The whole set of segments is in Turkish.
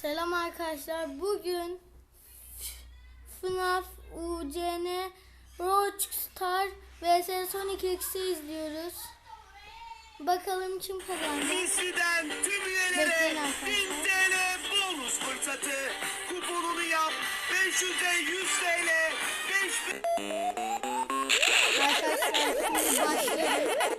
Selam arkadaşlar. Bugün FNAF UCN Rockstar vs Sonic X'i izliyoruz. Bakalım kim kazandı. Diziden tüm üyelere arkadaşlar. 1000 TL bonus fırsatı. Kuponunu yap. 500'e 100 TL. 5000 Arkadaşlar şimdi başlayalım.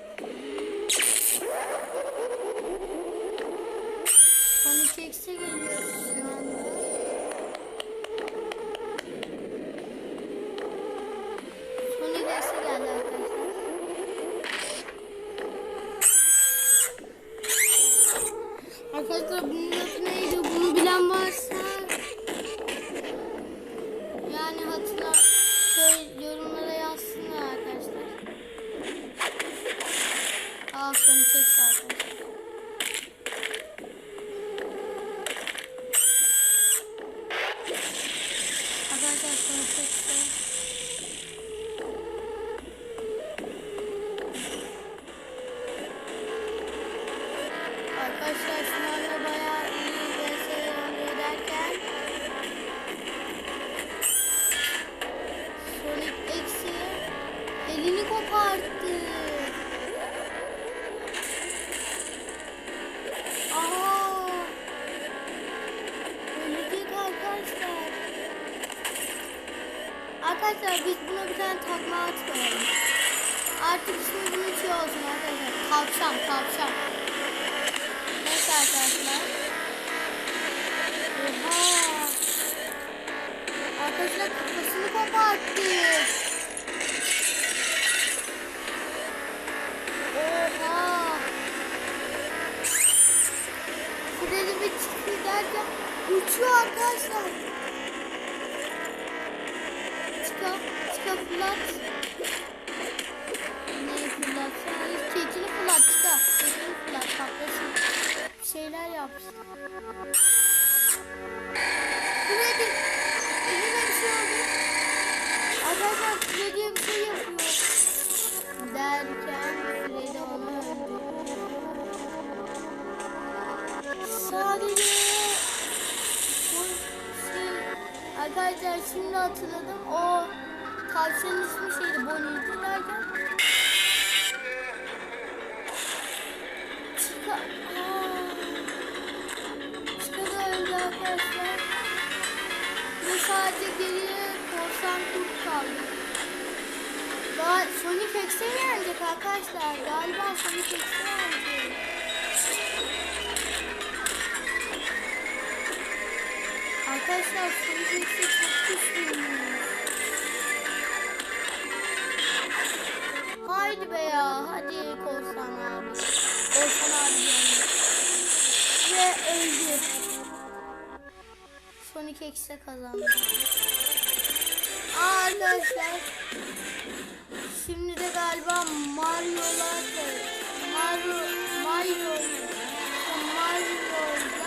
Arkadaşlar biz buna bir tane takma at. Artık ismi bunun şey olsun arkadaşlar. Tavşan, tavşan. Fırlat. Neyi fırlatsa? Keçini fırlat çıka. Keçini fırlat patlasın. Şeyler yapsın. Freddy. Eline bir şey oldu. Arkadaşlar Freddy'ye bir şey yapıyor. Derken Freddy onu öldü. Sadece bu şey arkadaşlar şimdi hatırladım o tavşanın ismi şeydi Bonnie'ydi derken Çıka Aa. Çıka da öldü arkadaşlar ve sadece geriye korsan kurt kaldı. Daha Sonic X'e mi yenecek arkadaşlar? Galiba Sonic X'e yenecek. Arkadaşlar Sonic X'e 12 ekse kazandım. Arkadaşlar. Şimdi de galiba Mario'lar Mario Mario Mario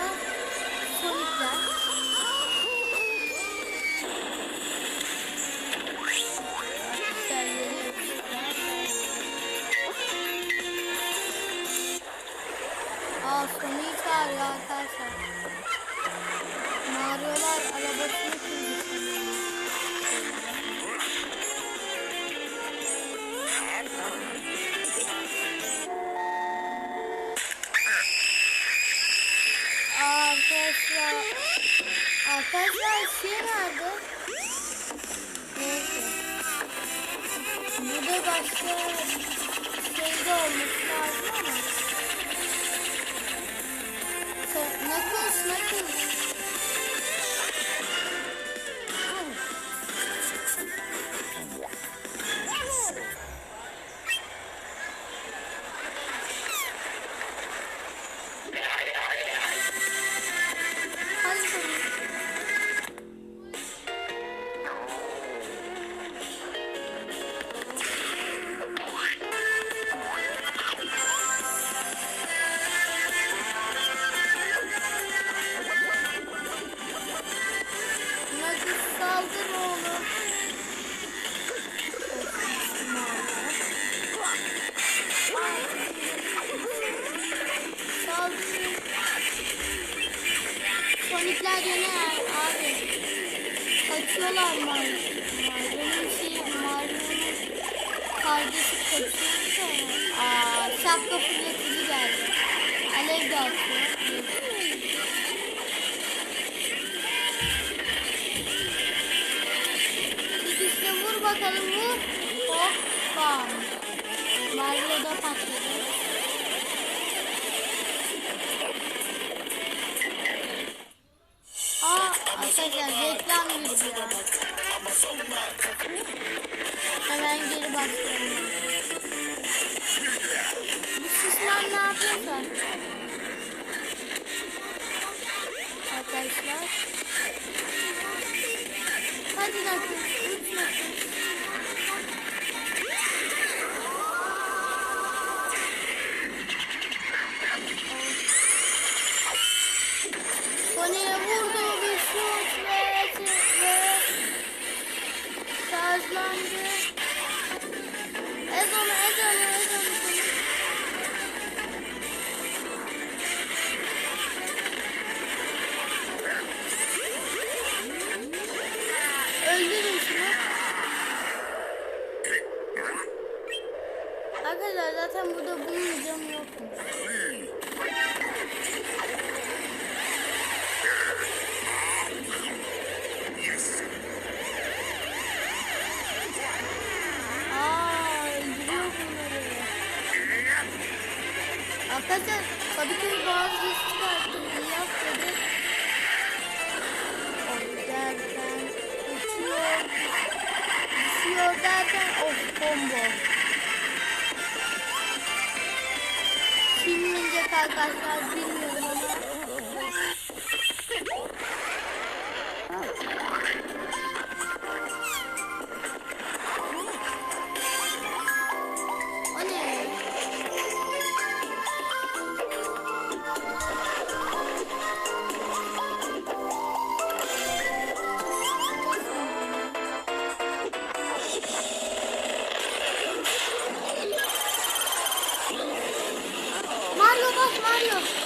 Arkadaşlar Arkadaşlar şey nerede? Neyse. Burada başka şey de olması lazım ama. Sen- Knuckles, Mario. Mario'nun şey Mario'nun kardeşi kaçıyor da. Aa şapka fırlatıcı geldi. Alev de atıyor. İkisine vur bakalım vur. Hop bam. Mario da patladı. Arkadaşlar reklam girdi ya. Hemen geri başlayalım. Bu sisler ne yapıyorsa? Arkadaşlar. Hadi bakın. Üç bakın. Arkadaşlar zaten burada bunun canı yokmuş. Arkadaşlar Kadıköy bazı ses çıkarttı. İyi yap dedi. Oh derken uçuyor. Düşüyor derken of combo. Arkadaşlar bilmiyorum Mario bak